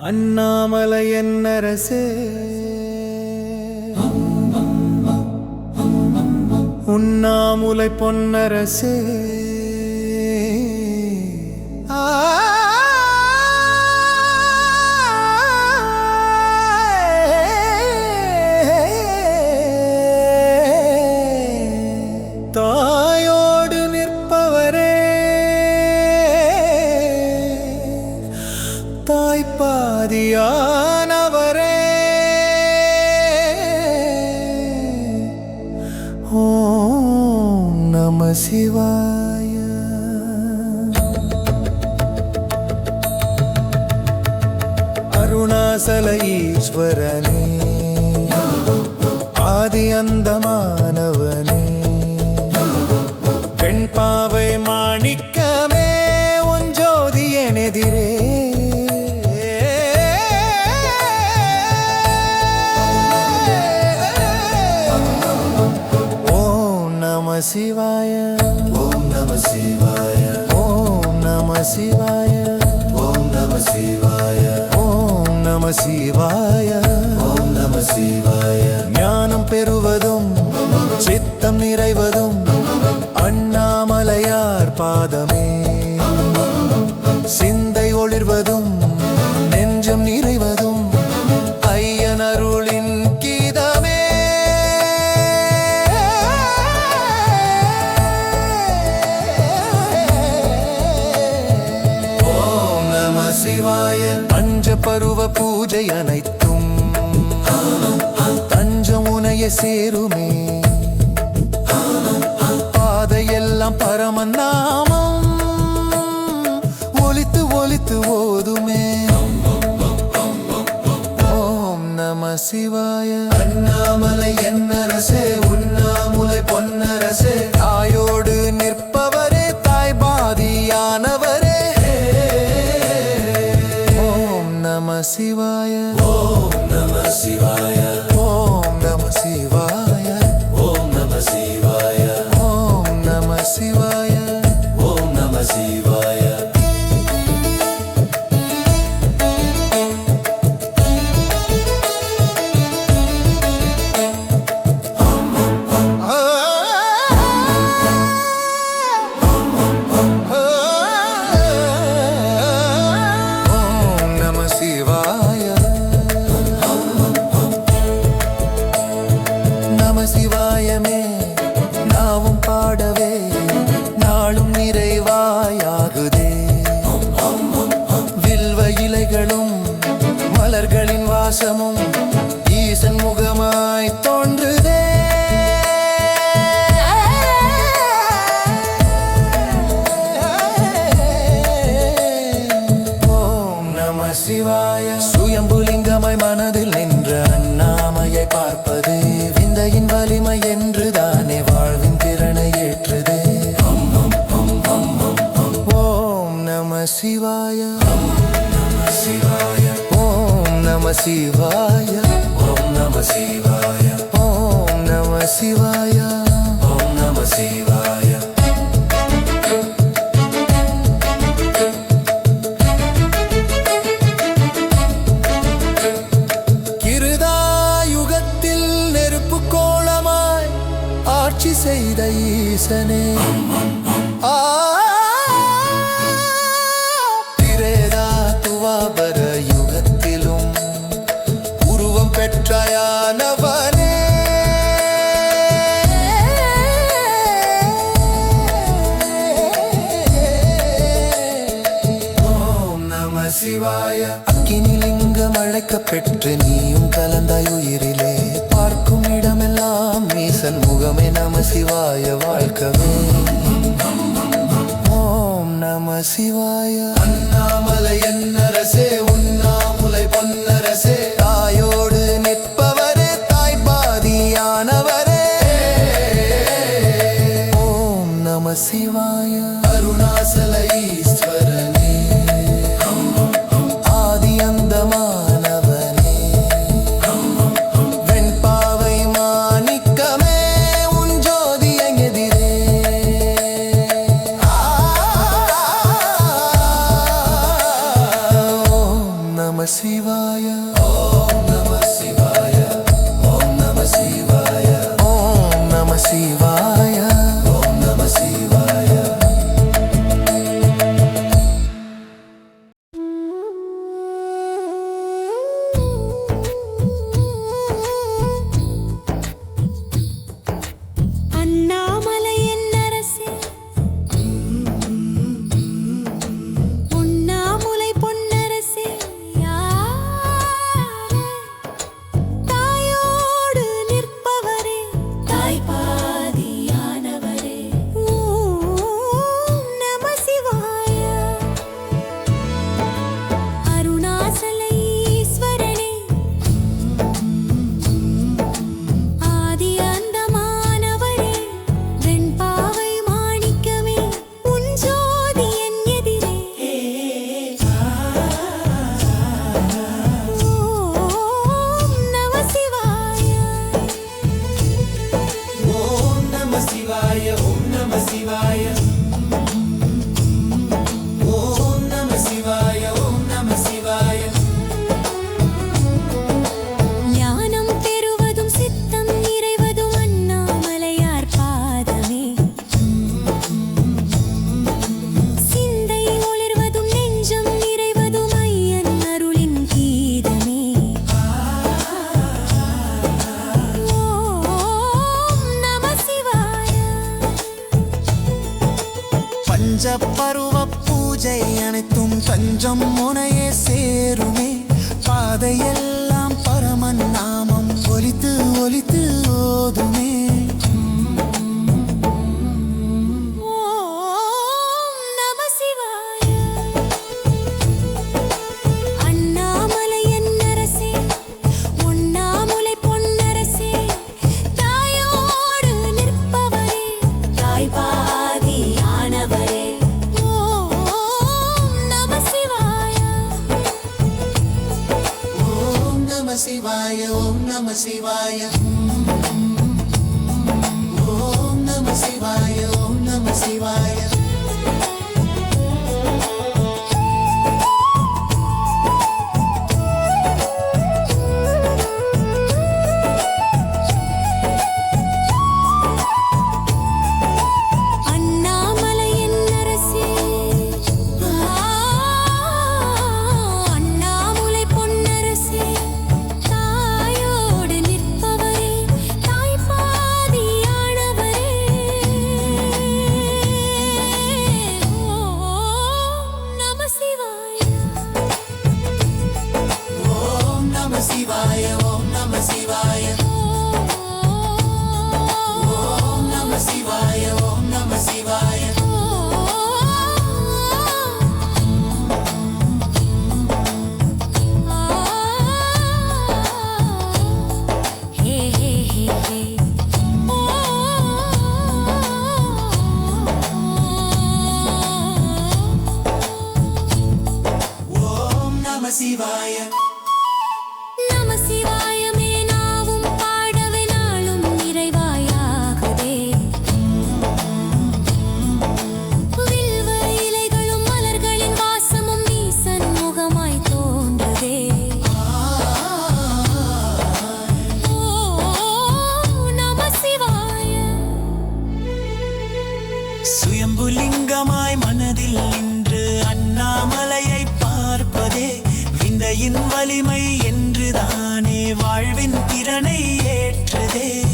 அண்ணாமலை அரசே உண்ணாமுலை பொன்னரசே. சிவாய. அருணாசல ஈஸ்வரனே ஆதி அந்தமா சிவாய. ஓம் நம சிவாய. ஓம் நம சிவாய. ஓம் நம சிவாய. ஓம் நம சிவாய. ஓம் நம சிவாய. ஞானம் பெறுவதும் சித்தம் நிறைவதும் அண்ணாமலையார் பாதமே. அனைத்தும். தஞ்சம் உனைய சேருமே. பாதையெல்லாம் பரமன் நாமம். ஒலித்து ஒலித்து ஓதுமே. ஓம் நம சிவாய. சிவாய. ஓம் நம சிவாய. ஓம் நம சிவாய. ஓம் நம சிவாய ஓம் நம சிவாய கிருதாயுகத்தில் நெருப்பு கோலமாய் ஆட்சி செய்த ஈசனே. அக்கினிலிங்கம் பெற்று நீயும் கலந்தாய் உயிரிலே. பார்க்கும் இடமெல்லாம் மீசன் முகமே நம சிவாய வாழ்க்கவே ஓம் நம சிவாய. அண்ணாமலைய. செஞ்ச பருவ பூஜை அனைத்தும் தஞ்சம் முனையே சேருமே. பாதையெல்லாம் Shivaaya, Om Namah Shivaya. வலிமையின் என்று தானே வாழ்வின் திறனை ஏற்றதே?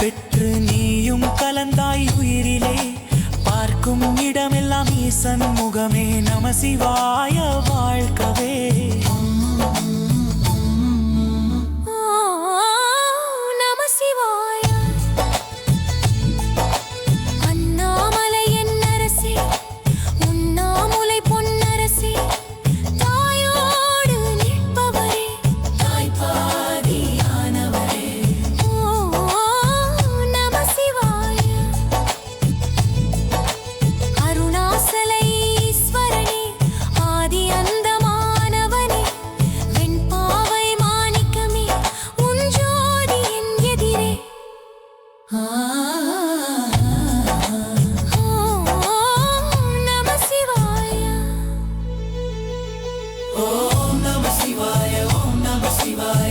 பெற்று நீயும் கலந்தாய் உயிரிலே. பார்க்கும் இடமெல்லாம் ஈசன் முகமே. நமசிவாய வாழ்க்கவே Messy Boy.